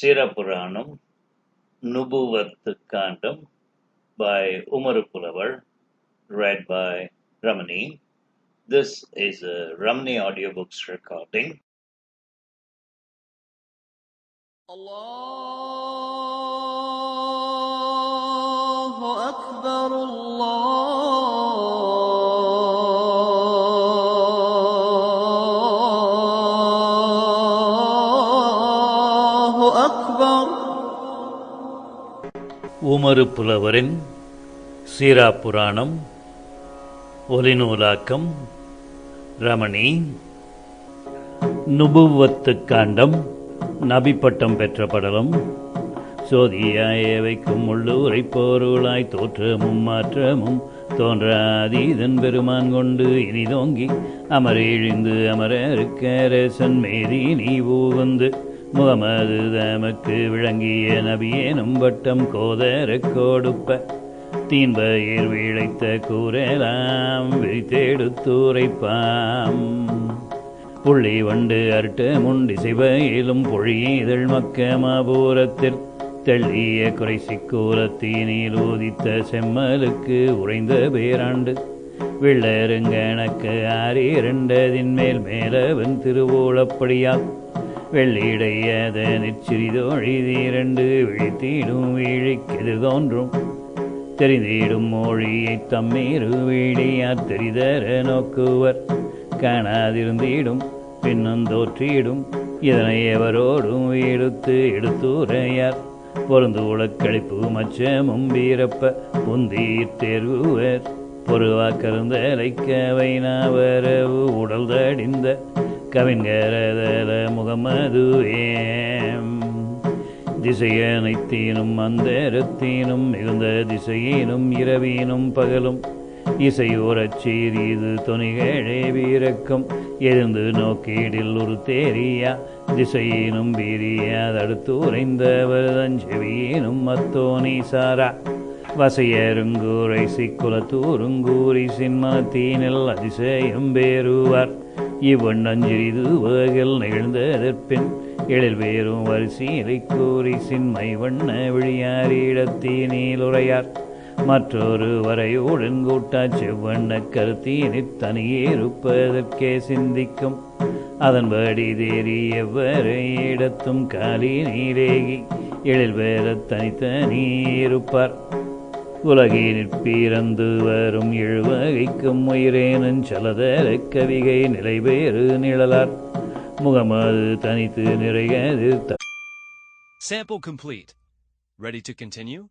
சிரபுராணம் Nubuvat Kandam by Umarupulavar, read by Ramani. This is a Ramani audiobooks recording. உமறு புலவரின் சீரா புராணம் ஒலிநூலாக்கம் ரமணி. நுபுவத்து காண்டம் நபி பட்டம் பெற்ற படலம். சோதியாய வைக்கும் உள்ளூரை பொருளாய் தோற்றமும் மாற்றமும் தோன்றாதீதன் பெருமான் கொண்டு இனிதோங்கி அமரேழிந்து அமர இருக்கரசன் மேதி நீ ஊவந்து முகமது தமக்கு விளங்கிய நபியேனும் வட்டம் கோதர கொடுப்ப தீன்பயிர் விளைத்த கூறலாம் விரித்தெடுத்துரைப்பாம். புள்ளி வண்டு அருட்டு முண்டி சிவையிலும் பொழியதழ் மக்க மாபூரத்தில் தெள்ளிய குறைசிக்கூலத்தீனில் ஊதித்த செம்மலுக்கு உறைந்த பேராண்டு விள்ளருங்கணக்கு ஆறி இரண்டதின் மேல் மேலவன் திருவோளப்படியால் வெள்ளிடையத நிச்சிறிதொழிதீரண்டு விழித்தீடும் வீழிக்கெதிர் தோன்றும். தெரிந்திடும் மொழியைத் தம்மீறு வீழியார் தெரிதர நோக்குவர். காணாதிருந்திடும் பின்னும் தோற்றிடும் இதனை எவரோடும் எடுத்து எடுத்துரையார். பொருந்து உளக்களிப்பு மச்சமும் வீரப்ப புந்தீர் தேர்வுவர். லைக்கவை நவரவு உடல் தடிந்த கவின்கரதல முகமதுவேம் திசையனைத்தீனும் அந்தரத்தீனும் மிகுந்த திசையினும் இரவீனும் பகலும். இசையோரச் சீரிது துணிகளே வீரக்கும். எழுந்து நோக்கீடில் ஒரு தேரியா திசையினும் வீரியா தடுத்து உறைந்தவர் தஞ்செவியினும் மத்தோனி சாரா. வசையருங்கூரை சிக்குலத்தூருங்கூரி சின்மனத்தீனில் அதிசயம் பேருவார் இவ்வண்ணஞ்சிறிது வகல் நிகழ்ந்ததற்பின் எழில் வேறும் வரிசீரை கூறி சின்மை வண்ண விழியாரிடத்தீனில் நீலுரையார் மற்றொரு வரையுடன் கூட்டா செவ்வண்ண கருத்தீனித் தனியே இருப்பதற்கே சிந்திக்கும். அதன்படி தேறி எவ்வரை இடத்தும் காலி நீரேகி எழில் வேற தனித்தனி இருப்பார். உலகினிற் பிறந்து வரும் எழுவகைக்கும் உயிரேனும் சலதர கவிகை நிலைபேறு நிழலார் முகமது தனித்து நிறைய த- Sample complete. Ready to continue?